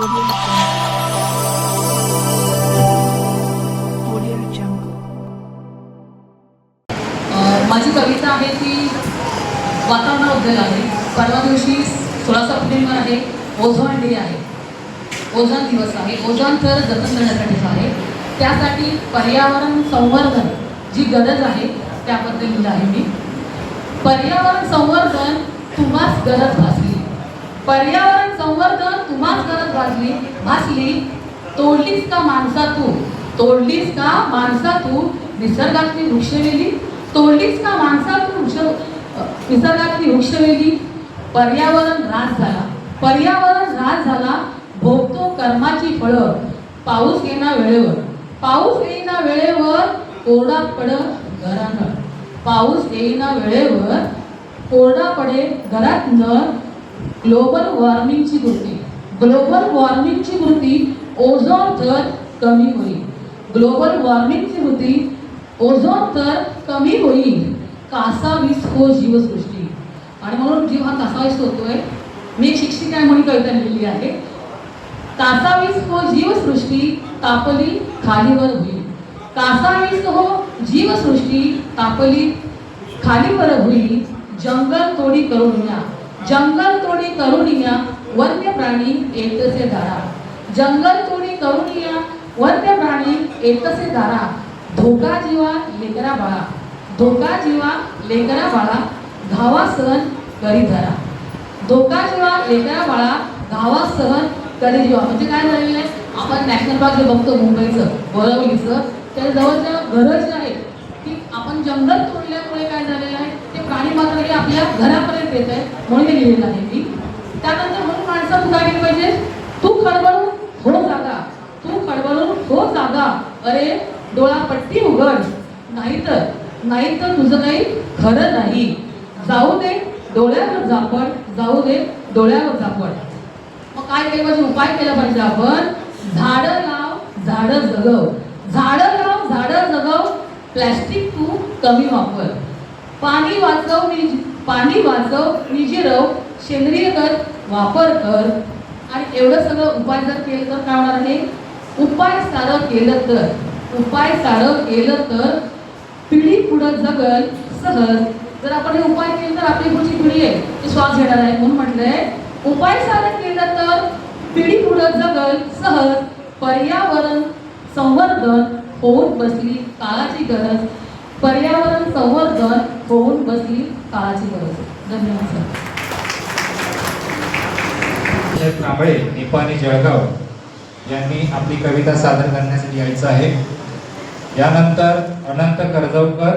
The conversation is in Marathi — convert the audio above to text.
माझी कविता आहे ती वातावरणाबद्दल आहे. परवा दिवशी सोळा सप्टेंबर आहे. ओझॉन डे आहे. ओझॉन दिवस आहे. ओझॉन थर जतन करण्यासाठीच आहे त्यासाठी पर्यावरण संवर्धन जी गरज आहे त्याबद्दल लिहिलं आहे मी. पर्यावरण संवर्धन तुम्हाच गरज भासली. पर्यावरण संवर्धन तुम्हाच गरज भाजली भासली तोडलीस का माणसा तू तोडलीस का माणसा तू निसर्गातली वृक्ष वेली? तोडलीस का माणसा तू वृक्ष निसर्गातली वृक्ष वेली? पर्यावरण ऱ्हास झाला. पर्यावरण ऱ्हास झाला भोगतो कर्माची फळं पाऊस येणार वेळेवर. पाऊस येईना वेळेवर कोरडा पड घरानं पाऊस येईना वेळेवर कोरडा पडे घरात नळ ग्लोबल वॉर्मिंगची कृती ग्लोबल वॉर्मिंगची कृती ओझोन थर कमी होईल. ग्लोबल वॉर्मिंगची कृती ओझोन थर कमी होईल. कासावीस हो जीवसृष्टी. आणि म्हणून जीव हा कासावीस होतोय मी एक शिक्षिका आहे म्हणून कविता लिहिली आहे. कासावीस हो जीवसृष्टी तापली खालीवर होईल. कासावीस हो जीवसृष्टी तापली खालीवर होईल. जंगल तोडी करून या. जंगल तोडी करून या वन्य प्राणी एकसे धारा. जंगल तोडी करून या वन्य प्राणी एकसे धारा. धोका जीवा लेकरा बाळा. धोका जीवा लेकरा बाळा धावा सहन करी धरा. धोका जीवा लेकरा बाळा धावा सहन करी जीवा. म्हणजे काय झालेलं आहे? आपण नॅशनल पार्क जे बघतो मुंबईचं बोरवलीचं त्या जवळच्या घरं जी आहेत की आपण जंगल तोडल्यामुळे काय झालेलं आहे? प्राणी मात्र हे आपल्या घरापर्यंत येत आहे म्हणून मी लिहिलेलं आहे की त्यानंतर म्हणून माणसं तू गेली पाहिजे तू खडबडून हो जागा तू खडबडून हो जागा अरे डोळा पट्टी उघड नाहीतर नाहीतर तुझं काही खरं नाही जाऊ दे डोळ्यावर झापड जाऊ दे डोळ्यावर झापड. मग काय केलं पाहिजे? उपाय केला पाहिजे आपण. झाडं लाव झाडं जगव. झाडं लाव झाडं जगव प्लॅस्टिक तू कमी वापर. पाणी वाचव निज पाणी वाचव निजिरव सेंद्रिय खत वापर कर. आणि एवढं सगळं उपाय जर केलं तर काय होणार आहे? उपाय सारं केलं तर उपाय सारं केलं तर पिढी पुढं जगल सहज. जर आपण हे उपाय केले तर आपली पुढची पिढी आहे ती श्वास घेणार आहे म्हणून म्हटलंय. उपाय सारं केलं तर पिढी पुढं जगल सहज. पर्यावरण संवर्धन होऊन बसली काळाची गरज. होऊन बसली काळाची गरज धन्यवाद सर. कांबळे निपाणी जळगाव. यांनी आपली कविता सादर करण्यासाठी यायचं आहे. यानंतर अनंत कर्जवकर